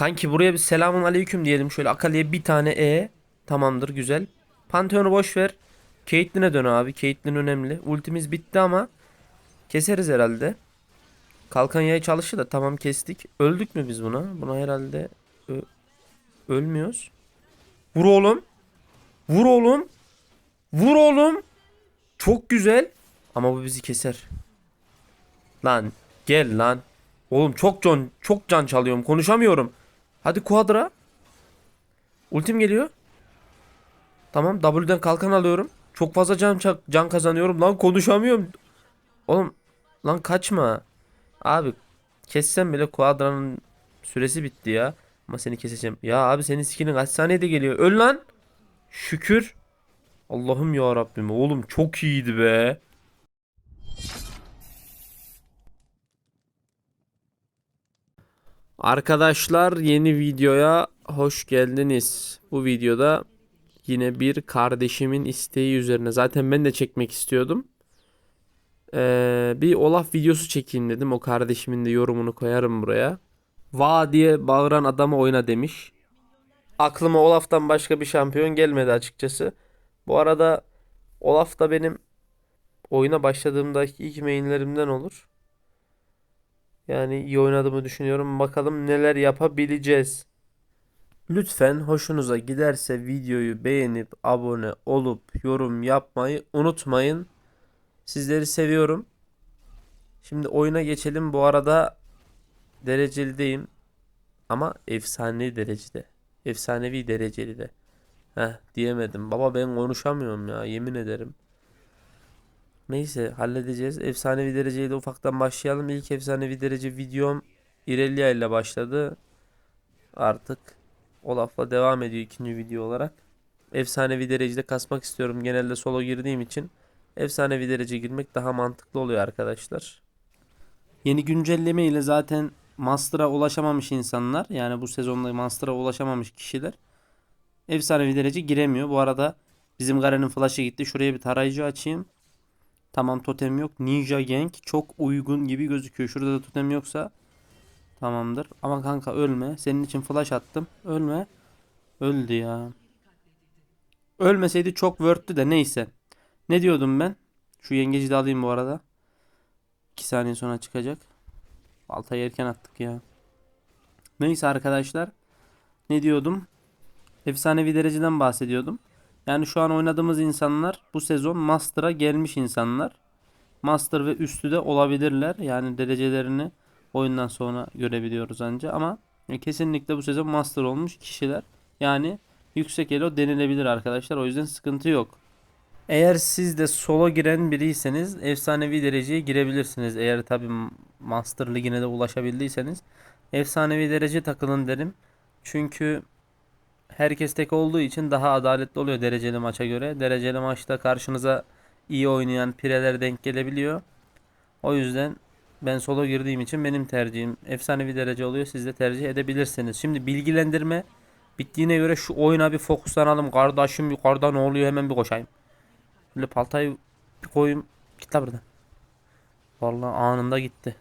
Kanki buraya bir selamun aleyküm diyelim. Şöyle Akali'ye bir tane E. Tamamdır güzel. Pantheon'u boş ver. Caitlyn'e dön abi. Caitlyn önemli. Ultimiz bitti ama keseriz herhalde. Kalkan yay çalıştı da tamam kestik. Öldük mü biz buna? Buna herhalde ö- ölmüyoruz. Vur oğlum. Vur oğlum. Vur oğlum. Çok güzel. Ama bu bizi keser. Lan gel lan. Oğlum çok can çok can çalıyorum. Konuşamıyorum. Hadi Quadra. Ultim geliyor. Tamam W'den kalkan alıyorum. Çok fazla can can kazanıyorum. Lan konuşamıyorum. Oğlum lan kaçma. Abi kessem bile Quadra'nın süresi bitti ya. Ama seni keseceğim. Ya abi senin skillin kaç saniyede geliyor? Öl lan. Şükür. Allah'ım ya Rabbim. Oğlum çok iyiydi be. Arkadaşlar yeni videoya hoş geldiniz. Bu videoda yine bir kardeşimin isteği üzerine zaten ben de çekmek istiyordum. Ee, bir Olaf videosu çekeyim dedim. O kardeşimin de yorumunu koyarım buraya. Va diye bağıran adamı oyna demiş. Aklıma Olaf'tan başka bir şampiyon gelmedi açıkçası. Bu arada Olaf da benim oyuna başladığımdaki ilk mainlerimden olur. Yani iyi oynadığımı düşünüyorum. Bakalım neler yapabileceğiz. Lütfen hoşunuza giderse videoyu beğenip abone olup yorum yapmayı unutmayın. Sizleri seviyorum. Şimdi oyuna geçelim. Bu arada derecelideyim. Ama efsane derecede. Efsanevi dereceli de. Heh diyemedim. Baba ben konuşamıyorum ya yemin ederim. Neyse halledeceğiz. Efsanevi dereceyle ufaktan başlayalım. İlk efsanevi derece videom Irelia ile başladı. Artık Olaf'la devam ediyor ikinci video olarak. Efsanevi derecede kasmak istiyorum. Genelde solo girdiğim için efsanevi derece girmek daha mantıklı oluyor arkadaşlar. Yeni güncelleme ile zaten Master'a ulaşamamış insanlar yani bu sezonda Master'a ulaşamamış kişiler efsanevi derece giremiyor. Bu arada bizim Garen'in flash'ı gitti. Şuraya bir tarayıcı açayım. Tamam totem yok. Ninja Gang çok uygun gibi gözüküyor. Şurada da totem yoksa tamamdır. Ama kanka ölme. Senin için flash attım. Ölme. Öldü ya. Ölmeseydi çok worth'tü de neyse. Ne diyordum ben? Şu yengeci de alayım bu arada. 2 saniye sonra çıkacak. Baltayı erken attık ya. Neyse arkadaşlar. Ne diyordum? Efsanevi dereceden bahsediyordum. Yani şu an oynadığımız insanlar bu sezon Master'a gelmiş insanlar. Master ve üstü de olabilirler. Yani derecelerini oyundan sonra görebiliyoruz anca ama kesinlikle bu sezon Master olmuş kişiler. Yani yüksek elo denilebilir arkadaşlar. O yüzden sıkıntı yok. Eğer siz de solo giren biriyseniz efsanevi dereceye girebilirsiniz. Eğer tabi Master Ligi'ne de ulaşabildiyseniz efsanevi derece takılın derim. Çünkü herkes tek olduğu için daha adaletli oluyor dereceli maça göre. Dereceli maçta karşınıza iyi oynayan pireler denk gelebiliyor. O yüzden ben solo girdiğim için benim tercihim efsanevi derece oluyor. Siz de tercih edebilirsiniz. Şimdi bilgilendirme bittiğine göre şu oyuna bir fokuslanalım. Kardeşim yukarıda ne oluyor hemen bir koşayım. Böyle paltayı bir koyayım. Git la buradan. Vallahi anında gitti.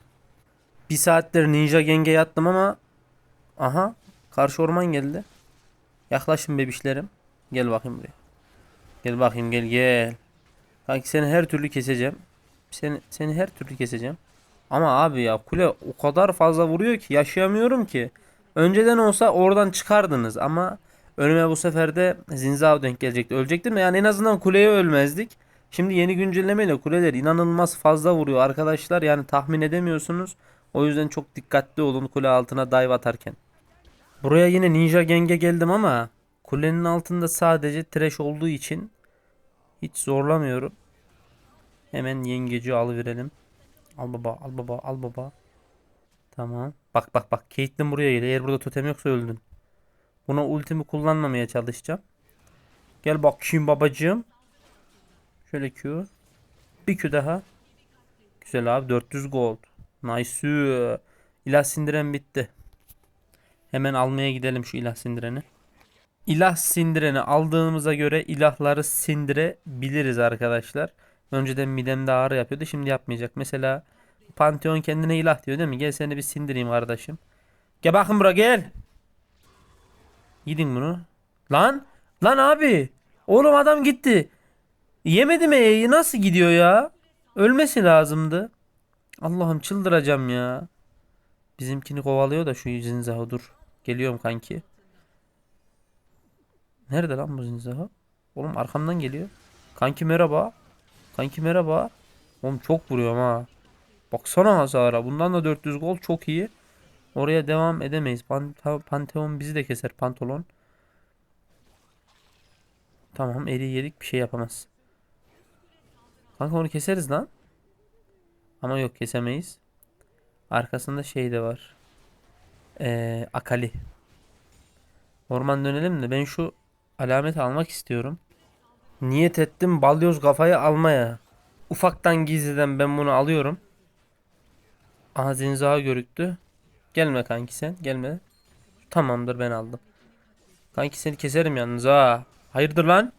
Bir saattir Ninja Geng'e yattım ama aha karşı orman geldi. Yaklaşın bebişlerim. Gel bakayım buraya. Gel bakayım gel gel. Kanki seni her türlü keseceğim. Seni, seni her türlü keseceğim. Ama abi ya kule o kadar fazla vuruyor ki yaşayamıyorum ki. Önceden olsa oradan çıkardınız ama önüme bu sefer de Zinzao denk gelecekti. Ölecektim de yani en azından kuleye ölmezdik. Şimdi yeni güncellemeyle kuleler inanılmaz fazla vuruyor arkadaşlar. Yani tahmin edemiyorsunuz. O yüzden çok dikkatli olun kule altına dive atarken. Buraya yine Ninja Geng'e geldim ama kulenin altında sadece trash olduğu için hiç zorlamıyorum. Hemen yengeci alıverelim. Al baba, al baba, al baba. Tamam. Bak bak bak. Caitlyn buraya geliyor. Eğer burada totem yoksa öldün. Buna ultimi kullanmamaya çalışacağım. Gel bakayım babacığım. Şöyle Q. Bir Q daha. Güzel abi 400 gold. Nice. İlah sindiren bitti. Hemen almaya gidelim şu ilah sindireni. İlah sindireni aldığımıza göre ilahları sindirebiliriz arkadaşlar. Önceden midemde ağrı yapıyordu şimdi yapmayacak. Mesela Pantheon kendine ilah diyor değil mi? Gel seni bir sindireyim kardeşim. Gel bakın buraya gel. Gidin bunu. Lan. Lan abi. Oğlum adam gitti. Yemedi mi E'yi? Nasıl gidiyor ya? Ölmesi lazımdı. Allah'ım çıldıracağım ya. Bizimkini kovalıyor da şu Zinzaho dur. Geliyorum kanki. Nerede lan bu Zinzaho? Oğlum arkamdan geliyor. Kanki merhaba. Kanki merhaba. Oğlum çok vuruyorum ha. Baksana hasara. Bundan da 400 gol çok iyi. Oraya devam edemeyiz. Pantheon bizi de keser pantolon. Tamam eli yedik bir şey yapamaz. Kanka onu keseriz lan. Ama yok kesemeyiz. Arkasında şey de var. Ee, Akali. Orman dönelim de ben şu alameti almak istiyorum. Niyet ettim balyoz kafayı almaya. Ufaktan gizliden ben bunu alıyorum. Aha Zinzaha görüktü. Gelme kanki sen gelme. Tamamdır ben aldım. Kanki seni keserim yalnız ha. Hayırdır lan?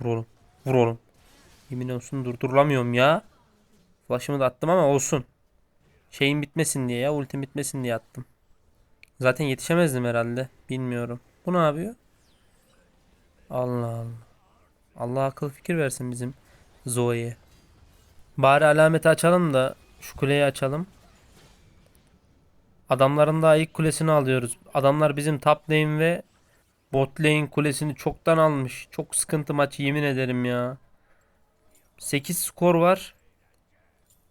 Vur oğlum. Vur oğlum. Yemin olsun durdurulamıyorum ya. Flash'ımı da attım ama olsun. Şeyin bitmesin diye ya. Ultim bitmesin diye attım. Zaten yetişemezdim herhalde. Bilmiyorum. Bu ne yapıyor? Allah Allah. Allah akıl fikir versin bizim Zoe'ye. Bari alameti açalım da şu kuleyi açalım. Adamların daha ilk kulesini alıyoruz. Adamlar bizim top lane ve bot lane kulesini çoktan almış. Çok sıkıntı maç yemin ederim ya. 8 skor var.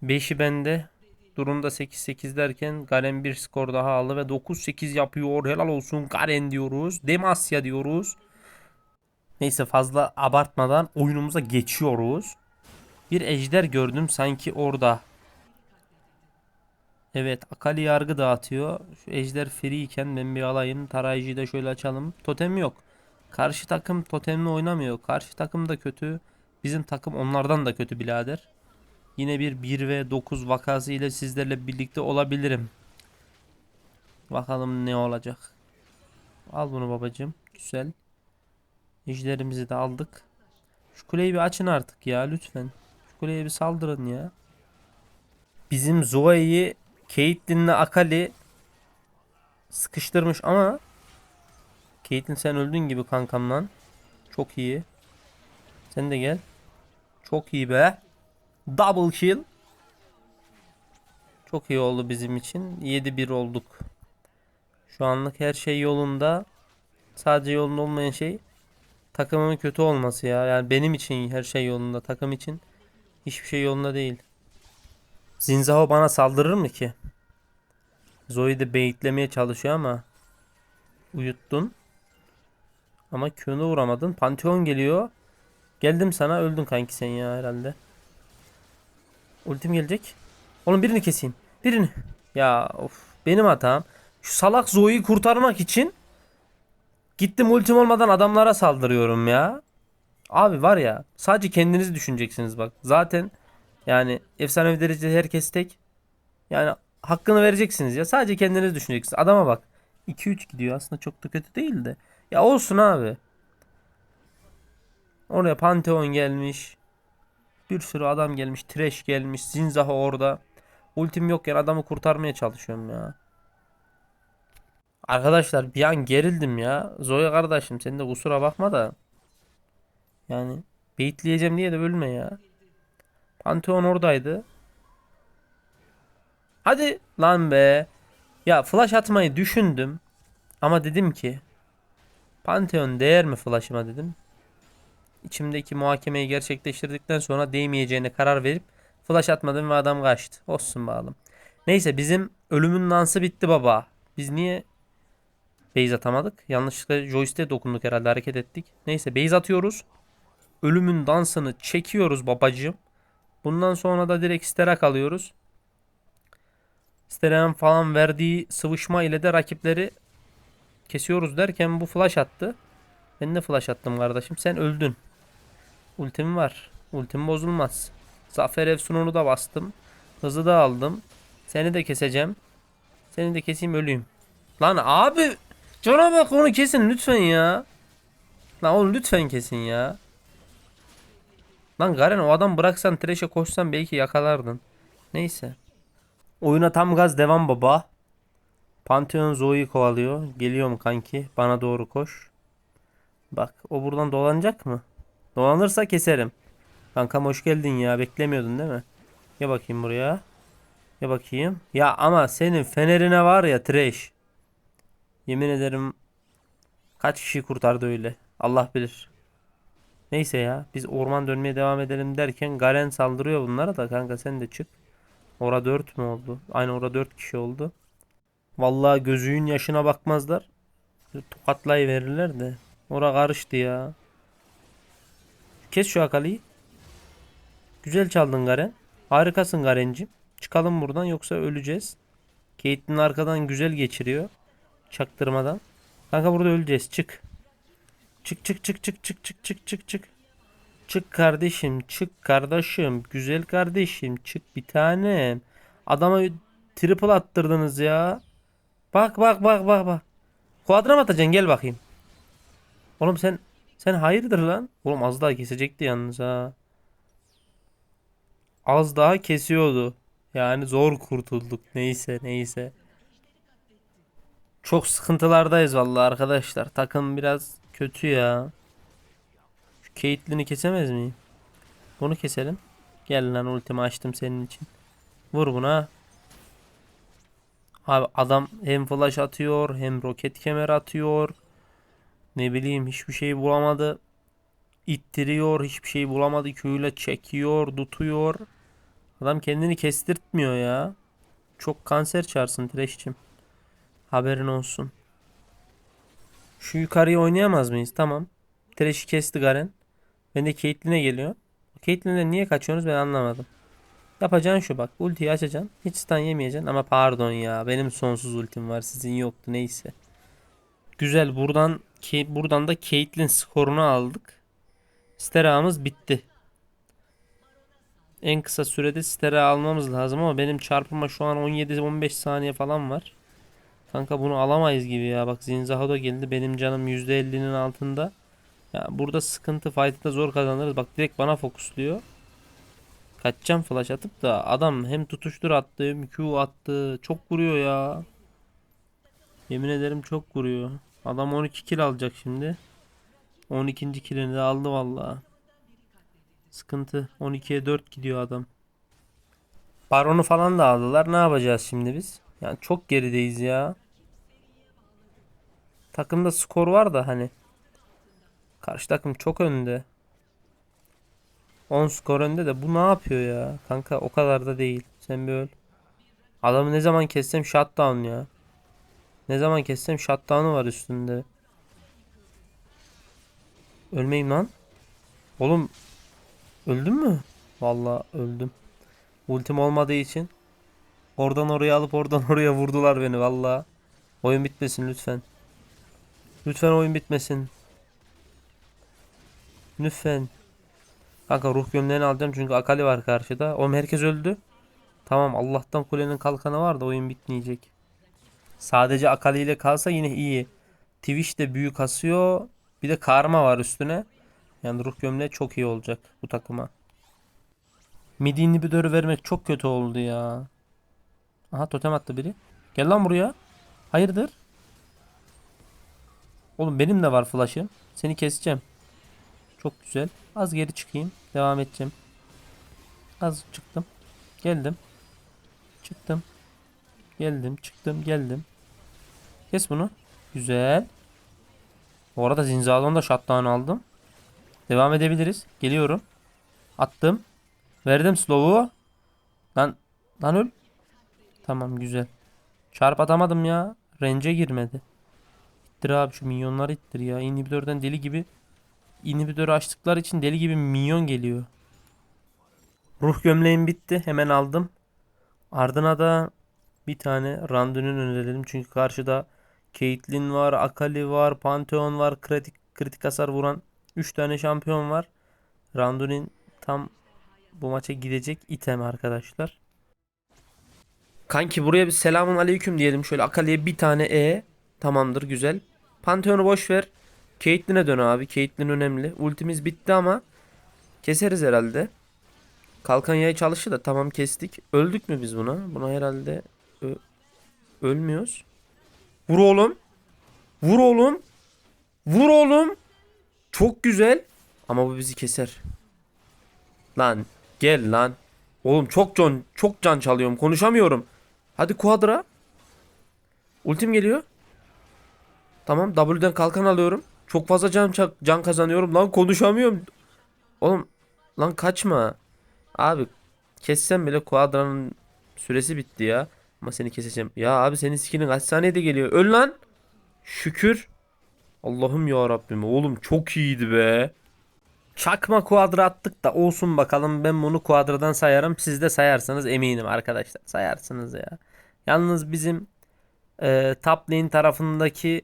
5'i bende. Durumda 8-8 derken Garen bir skor daha aldı ve 9-8 yapıyor. Helal olsun Garen diyoruz. Demasya diyoruz. Neyse fazla abartmadan oyunumuza geçiyoruz. Bir ejder gördüm sanki orada. Evet Akali yargı dağıtıyor. Şu ejder free iken ben bir alayım. Tarayıcıyı da şöyle açalım. Totem yok. Karşı takım totemli oynamıyor. Karşı takım da kötü. Bizim takım onlardan da kötü birader. Yine bir 1 ve 9 vakası ile sizlerle birlikte olabilirim. Bakalım ne olacak. Al bunu babacığım. Güzel. Ejderimizi de aldık. Şu kuleyi bir açın artık ya lütfen. Şu kuleye bir saldırın ya. Bizim Zoe'yi Caitlyn'le Akali sıkıştırmış ama Caitlyn sen öldün gibi kankam lan. Çok iyi. Sen de gel. Çok iyi be. Double kill. Çok iyi oldu bizim için. 7-1 olduk. Şu anlık her şey yolunda. Sadece yolunda olmayan şey takımın kötü olması ya. Yani benim için her şey yolunda. Takım için hiçbir şey yolunda değil. Zinzaho bana saldırır mı ki? Zoe de baitlemeye çalışıyor ama uyuttun. Ama Q'nu vuramadın. Pantheon geliyor. Geldim sana öldün kanki sen ya herhalde. Ultim gelecek. Oğlum birini keseyim. Birini. Ya of benim hatam. Şu salak Zoe'yi kurtarmak için gittim ultim olmadan adamlara saldırıyorum ya. Abi var ya sadece kendinizi düşüneceksiniz bak. Zaten yani efsanevi derecede herkes tek. Yani hakkını vereceksiniz ya. Sadece kendiniz düşüneceksiniz. Adama bak. 2-3 gidiyor aslında çok da kötü değil de. Ya olsun abi. Oraya Pantheon gelmiş. Bir sürü adam gelmiş. Trash gelmiş. Zinzaha orada. Ultim yokken adamı kurtarmaya çalışıyorum ya. Arkadaşlar bir an gerildim ya. Zoe kardeşim sen de kusura bakma da. Yani baitleyeceğim diye de ölme ya. Pantheon oradaydı. Hadi lan be. Ya flash atmayı düşündüm. Ama dedim ki Pantheon değer mi flash'ıma dedim. İçimdeki muhakemeyi gerçekleştirdikten sonra değmeyeceğine karar verip flash atmadım ve adam kaçtı. Olsun bağlım. Neyse bizim ölümün dansı bitti baba. Biz niye base atamadık? Yanlışlıkla joystick'e dokunduk herhalde hareket ettik. Neyse base atıyoruz. Ölümün dansını çekiyoruz babacığım. Bundan sonra da direkt sterak alıyoruz. Steren falan verdiği sıvışma ile de rakipleri kesiyoruz derken bu flash attı. Ben de flash attım kardeşim. Sen öldün. Ultim var. Ultim bozulmaz. Zafer Efsun'unu da bastım. Hızı da aldım. Seni de keseceğim. Seni de keseyim öleyim. Lan abi. Cana bak onu kesin lütfen ya. Lan oğlum lütfen kesin ya. Lan Garen o adam bıraksan trash'e koşsan belki yakalardın. Neyse. Oyuna tam gaz devam baba. Pantheon Zoe'yi kovalıyor. Geliyorum kanki. Bana doğru koş. Bak o buradan dolanacak mı? Dolanırsa keserim. Kankam hoş geldin ya. Beklemiyordun değil mi? Ya bakayım buraya. Ya bakayım. Ya ama senin fenerine var ya trash. Yemin ederim kaç kişi kurtardı öyle. Allah bilir. Neyse ya biz orman dönmeye devam edelim derken Garen saldırıyor bunlara da kanka sen de çık. Ora 4 mü oldu? Aynı ora 4 kişi oldu. Vallahi gözüğün yaşına bakmazlar. Tokatlayı verirler de. Ora karıştı ya. Kes şu akaliyi. Güzel çaldın Garen. Harikasın Garencim. Çıkalım buradan yoksa öleceğiz. Caitlyn arkadan güzel geçiriyor. Çaktırmadan. Kanka burada öleceğiz. Çık. Çık çık çık çık çık çık çık çık çık. Çık kardeşim, çık kardeşim, güzel kardeşim, çık bir tanem. Adama triple attırdınız ya. Bak bak bak bak bak. Kuadra mı atacaksın gel bakayım. Oğlum sen sen hayırdır lan? Oğlum az daha kesecekti yalnız ha. Az daha kesiyordu. Yani zor kurtulduk. Neyse neyse. Çok sıkıntılardayız vallahi arkadaşlar. Takım biraz kötü ya. Şu Caitlyn'i kesemez miyim? Bunu keselim. Gel lan ultimi açtım senin için. Vur buna. Abi adam hem flash atıyor hem roket kemer atıyor. Ne bileyim hiçbir şey bulamadı. İttiriyor hiçbir şey bulamadı. Q'yla çekiyor, tutuyor. Adam kendini kestirtmiyor ya. Çok kanser çağırsın Thresh'cim. Haberin olsun. Şu yukarıyı oynayamaz mıyız? Tamam. Thresh'i kesti Garen. Ben de Caitlyn'e geliyor. Caitlyn'e niye kaçıyorsunuz ben anlamadım. Yapacağın şu bak. Ultiyi açacaksın. Hiç stun yemeyeceksin. Ama pardon ya. Benim sonsuz ultim var. Sizin yoktu. Neyse. Güzel. Buradan ki buradan da Caitlyn skorunu aldık. Stera'mız bitti. En kısa sürede Stera almamız lazım ama benim çarpıma şu an 17-15 saniye falan var. Kanka bunu alamayız gibi ya. Bak Zinzahado geldi. Benim canım %50'nin altında. Ya burada sıkıntı fight'ı da zor kazanırız. Bak direkt bana fokusluyor. Kaçacağım flash atıp da adam hem tutuştur attı hem Q attı. Çok vuruyor ya. Yemin ederim çok vuruyor. Adam 12 kill alacak şimdi. 12. killini de aldı vallahi. Sıkıntı. 12'ye 4 gidiyor adam. Baron'u falan da aldılar. Ne yapacağız şimdi biz? Yani çok gerideyiz ya. Takımda skor var da hani. Karşı takım çok önde. 10 skor önde de bu ne yapıyor ya? Kanka o kadar da değil. Sen bir öl. Adamı ne zaman kessem shutdown ya. Ne zaman kessem shutdown'u var üstünde. Ölmeyeyim lan. Oğlum öldün mü? Vallahi öldüm. Ultim olmadığı için oradan oraya alıp oradan oraya vurdular beni vallahi. Oyun bitmesin lütfen. Lütfen oyun bitmesin. Lütfen. Kanka ruh gömleğini alacağım çünkü Akali var karşıda. Oğlum herkes öldü. Tamam Allah'tan kulenin kalkanı var da oyun bitmeyecek. Sadece Akali ile kalsa yine iyi. Twitch de büyük kasıyor. Bir de karma var üstüne. Yani ruh gömleği çok iyi olacak bu takıma. Midi inhibitörü vermek çok kötü oldu ya. Aha totem attı biri. Gel lan buraya. Hayırdır? Oğlum benim de var flash'ım. Seni keseceğim. Çok güzel. Az geri çıkayım. Devam edeceğim. Az çıktım. Geldim. Çıktım. Geldim. Çıktım. Geldim. Kes bunu. Güzel. Bu arada Zinzalon da shutdown aldım. Devam edebiliriz. Geliyorum. Attım. Verdim slow'u. Lan, lan öl. Tamam güzel. Çarp atamadım ya. Range'e girmedi. İttir abi şu minyonları ittir ya. Inhibitörden deli gibi inhibitörü açtıkları için deli gibi minyon geliyor. Ruh gömleğim bitti. Hemen aldım. Ardına da bir tane Randuin'in önerelim. Çünkü karşıda Caitlyn var, Akali var, Pantheon var. Kritik, kritik hasar vuran 3 tane şampiyon var. Randuin tam bu maça gidecek item arkadaşlar. Kanki buraya bir selamun aleyküm diyelim. Şöyle Akali'ye bir tane E. Tamamdır güzel. Pantheon'u boş ver. Caitlyn'e dön abi. Caitlyn önemli. Ultimiz bitti ama keseriz herhalde. Kalkan yay çalıştı da tamam kestik. Öldük mü biz buna? Buna herhalde ö- ölmüyoruz. Vur oğlum. Vur oğlum. Vur oğlum. Çok güzel. Ama bu bizi keser. Lan gel lan. Oğlum çok can çok can çalıyorum. Konuşamıyorum. Hadi Quadra. Ultim geliyor. Tamam W'den kalkan alıyorum. Çok fazla can can kazanıyorum. Lan konuşamıyorum. Oğlum lan kaçma. Abi kessem bile Quadra'nın süresi bitti ya. Ama seni keseceğim. Ya abi senin skinin kaç saniyede geliyor? Öl lan. Şükür. Allah'ım ya Rabbim. Oğlum çok iyiydi be. Çakma kuadra attık da olsun bakalım. Ben bunu kuadradan sayarım. Siz de sayarsanız eminim arkadaşlar. Sayarsınız ya. Yalnız bizim e, top lane tarafındaki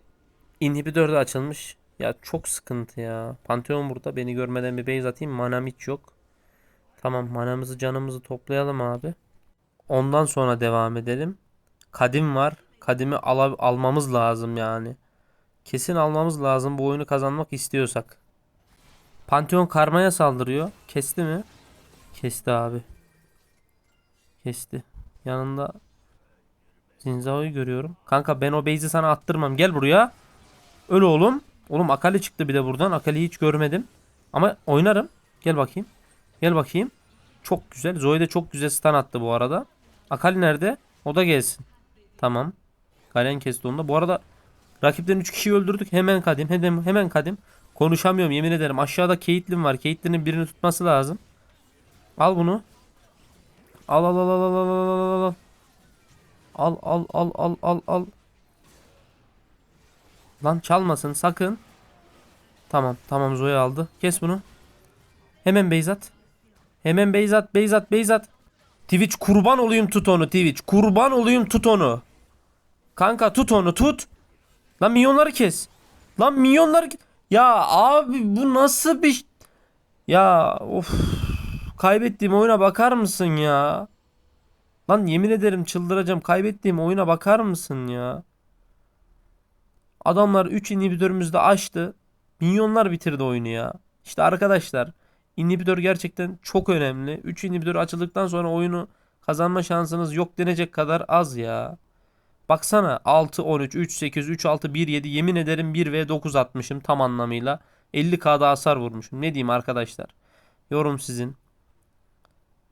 inhibitör de açılmış. Ya çok sıkıntı ya. Pantheon burada. Beni görmeden bir base atayım. Manam hiç yok. Tamam manamızı canımızı toplayalım abi. Ondan sonra devam edelim. Kadim var. Kadimi ala- almamız lazım yani. Kesin almamız lazım bu oyunu kazanmak istiyorsak. Pantheon karmaya saldırıyor. Kesti mi? Kesti abi. Kesti. Yanında Zinzao'yu görüyorum. Kanka ben o base'i sana attırmam. Gel buraya. Öl oğlum. Oğlum Akali çıktı bir de buradan. Akali'yi hiç görmedim. Ama oynarım. Gel bakayım. Gel bakayım. Çok güzel. Zoe de çok güzel stun attı bu arada. Akali nerede? O da gelsin. Tamam. Galen kesti onu da. Bu arada rakipten 3 kişiyi öldürdük. Hemen kadim. Hemen, hemen kadim. Konuşamıyorum yemin ederim. Aşağıda Caitlyn var. Caitlyn'in birini tutması lazım. Al bunu. Al al al al al al al al al. Al al al al. Lan çalmasın sakın. Tamam tamam Zoe aldı. Kes bunu. Hemen Beyzat. Hemen Beyzat Beyzat Beyzat. Twitch kurban olayım tut onu Twitch. Kurban olayım tut onu. Kanka tut onu tut. Lan milyonları kes. Lan milyonları ya abi bu nasıl bir ya of kaybettiğim oyuna bakar mısın ya? Lan yemin ederim çıldıracağım. Kaybettiğim oyuna bakar mısın ya? Adamlar 3 inhibitörümüzü de açtı. Milyonlar bitirdi oyunu ya. İşte arkadaşlar inhibitör gerçekten çok önemli. 3 inhibitör açıldıktan sonra oyunu kazanma şansınız yok denecek kadar az ya. Baksana 6 13 3 8 3 6 1 7 yemin ederim 1 ve 9 atmışım tam anlamıyla. 50k'da hasar vurmuşum. Ne diyeyim arkadaşlar? Yorum sizin.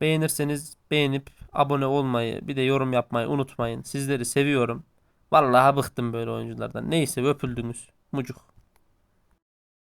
Beğenirseniz beğenip abone olmayı bir de yorum yapmayı unutmayın. Sizleri seviyorum. Vallahi bıktım böyle oyunculardan. Neyse öpüldünüz. Mucuk.